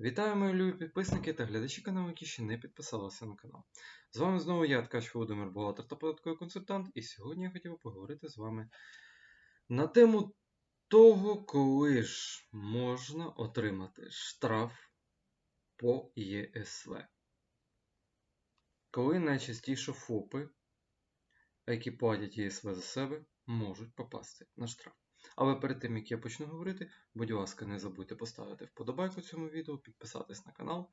Вітаю, мої любі підписники та глядачі каналу, які ще не підписалися на канал. З вами знову я, Ткач Володимир Бухгалтер та податковий консультант, і сьогодні я хотів поговорити з вами на тему того, коли ж можна отримати штраф по ЄСВ. Коли найчастіше ФОПи, які платять ЄСВ за себе, можуть попасти на штраф. Але перед тим, як я почну говорити, будь ласка, не забудьте поставити вподобайку цьому відео, підписатись на канал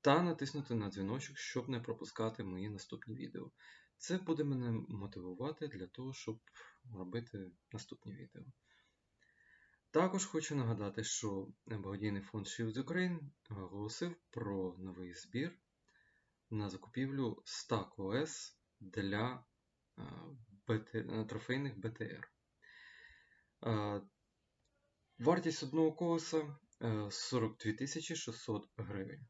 та натиснути на дзвіночок, щоб не пропускати мої наступні відео. Це буде мене мотивувати для того, щоб робити наступні відео. Також хочу нагадати, що благодійний фонд Shield Ukraine оголосив про новий збір на закупівлю 100 КОС для е, трофейних БТР. Е, Вартість одного колеса е, 42 600 гривень.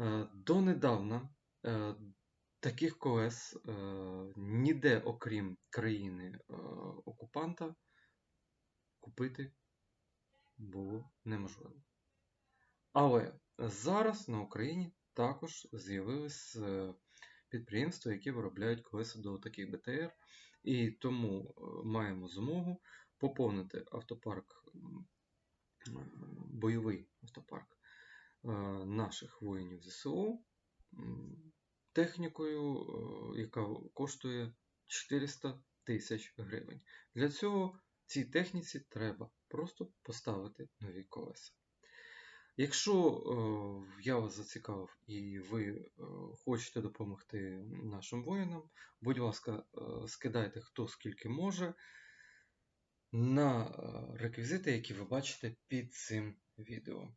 Е, Донедавна е, таких колес е, ніде, окрім країни е, окупанта, купити було неможливо. Але зараз на Україні також з'явились е, підприємства, які виробляють колеса до таких БТР, і тому е, маємо змогу поповнити автопарк, бойовий автопарк е, наших воїнів ЗСУ технікою, е, яка коштує 400 тисяч гривень. Для цього цій техніці треба просто поставити нові колеса. Якщо е, я вас зацікавив і ви хочете допомогти нашим воїнам, будь ласка, скидайте хто скільки може на е, реквізити, які ви бачите під цим відео.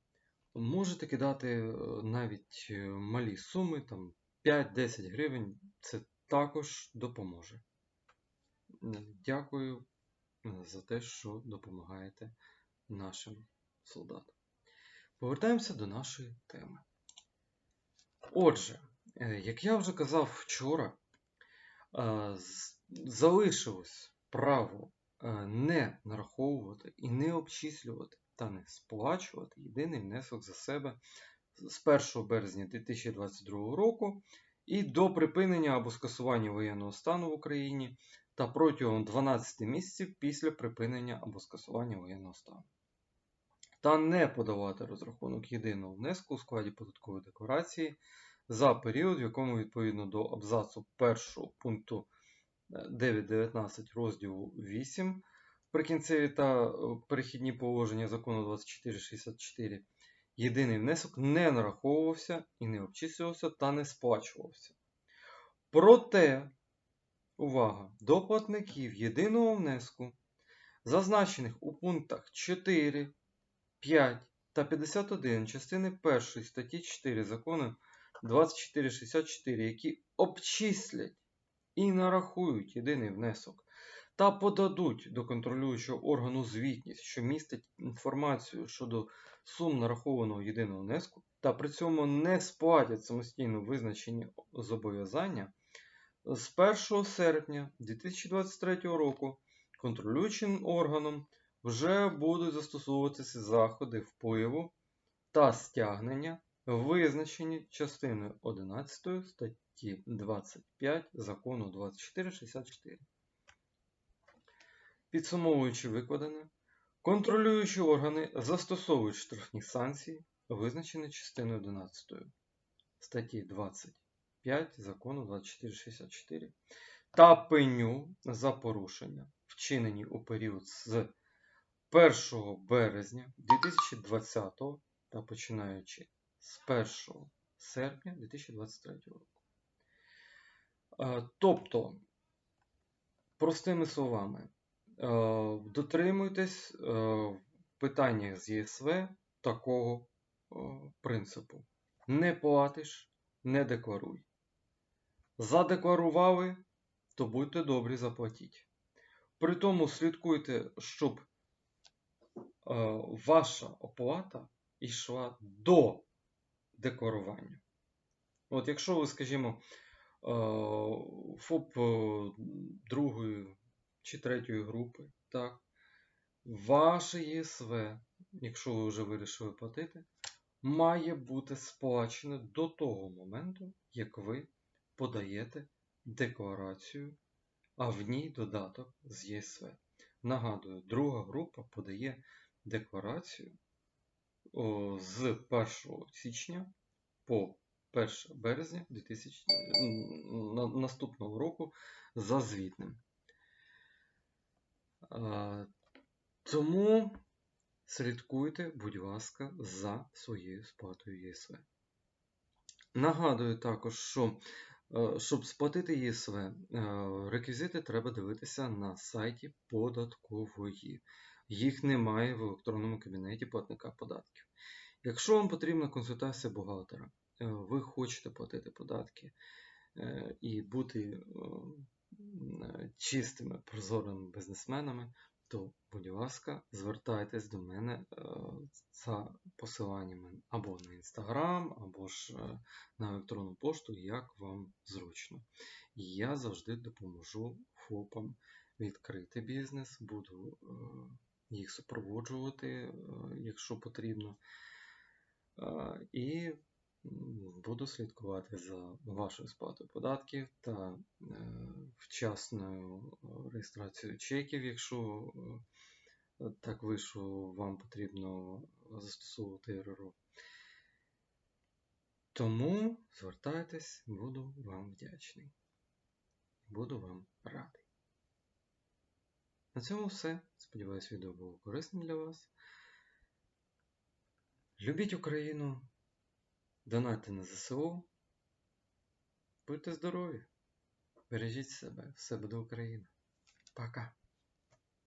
Можете кидати е, навіть е, малі суми, там 5-10 гривень, це також допоможе. Дякую за те, що допомагаєте нашим солдатам. Повертаємося до нашої теми. Отже, як я вже казав вчора, залишилось право не нараховувати і не обчислювати та не сплачувати єдиний внесок за себе з 1 березня 2022 року і до припинення або скасування воєнного стану в Україні та протягом 12 місяців після припинення або скасування воєнного стану. Та не подавати розрахунок єдиного внеску у складі податкової декларації за період, в якому відповідно до абзацу 1 пункту е, 9.19 розділу 8 прикінцеві та е, перехідні положення закону 2464 єдиний внесок не нараховувався і не обчислювався та не сплачувався. Проте, увага, до платників єдиного внеску, зазначених у пунктах 4, 5 та 51 частини 1 статті 4 закону 2464, які обчислять і нарахують єдиний внесок та подадуть до контролюючого органу звітність, що містить інформацію щодо сум нарахованого єдиного внеску, та при цьому не сплатять самостійно визначені зобов'язання, з 1 серпня 2023 року. Контролюючим органом вже будуть застосовуватися заходи впливу та стягнення, визначені частиною 11 статті 25 закону 2464. Підсумовуючи викладене, контролюючі органи застосовують штрафні санкції, визначені частиною 11 статті 25 закону 2464 та пеню за порушення, вчинені у період з 1 березня 2020 та починаючи з 1 серпня 2023 року. Е, Тобто, простими словами, е, дотримуйтесь е, в питаннях з ЄСВ такого е, принципу. Не платиш, не декларуй. Задекларували, то будьте добрі, заплатіть. При тому слідкуйте, щоб е, ваша оплата йшла до декларування. От якщо ви, скажімо, е, ФОП е, другої чи третьої групи, так, ваше ЄСВ, якщо ви вже вирішили платити, має бути сплачене до того моменту, як ви подаєте декларацію, а в ній додаток з ЄСВ. Нагадую, друга група подає декларацію з 1 січня по 1 березня 2000, наступного року за звітним. Тому слідкуйте, будь ласка, за своєю сплатою ЄСВ. Нагадую також, що е, щоб сплатити ЄСВ, е, реквізити треба дивитися на сайті податкової. Їх немає в електронному кабінеті платника податків. Якщо вам потрібна консультація бухгалтера, ви хочете платити податки е, і бути е, е, чистими, прозорими бізнесменами, то, будь ласка, звертайтесь до мене е, за посиланнями або на інстаграм, або ж е, на електронну пошту, як вам зручно. І я завжди допоможу ФОПам відкрити бізнес, буду е, їх супроводжувати, е, якщо потрібно. Е, І буду слідкувати за вашою сплатою податків та е, вчасною е, реєстрацією чеків, якщо е, так вийшло, вам потрібно застосовувати РРО. Тому звертайтесь, буду вам вдячний. Буду вам радий. На цьому все. Сподіваюсь, відео було корисним для вас. Любіть Україну, донайте на ЗСУ. Будьте здорові! Бережіть себе, все буде Україна. Пока!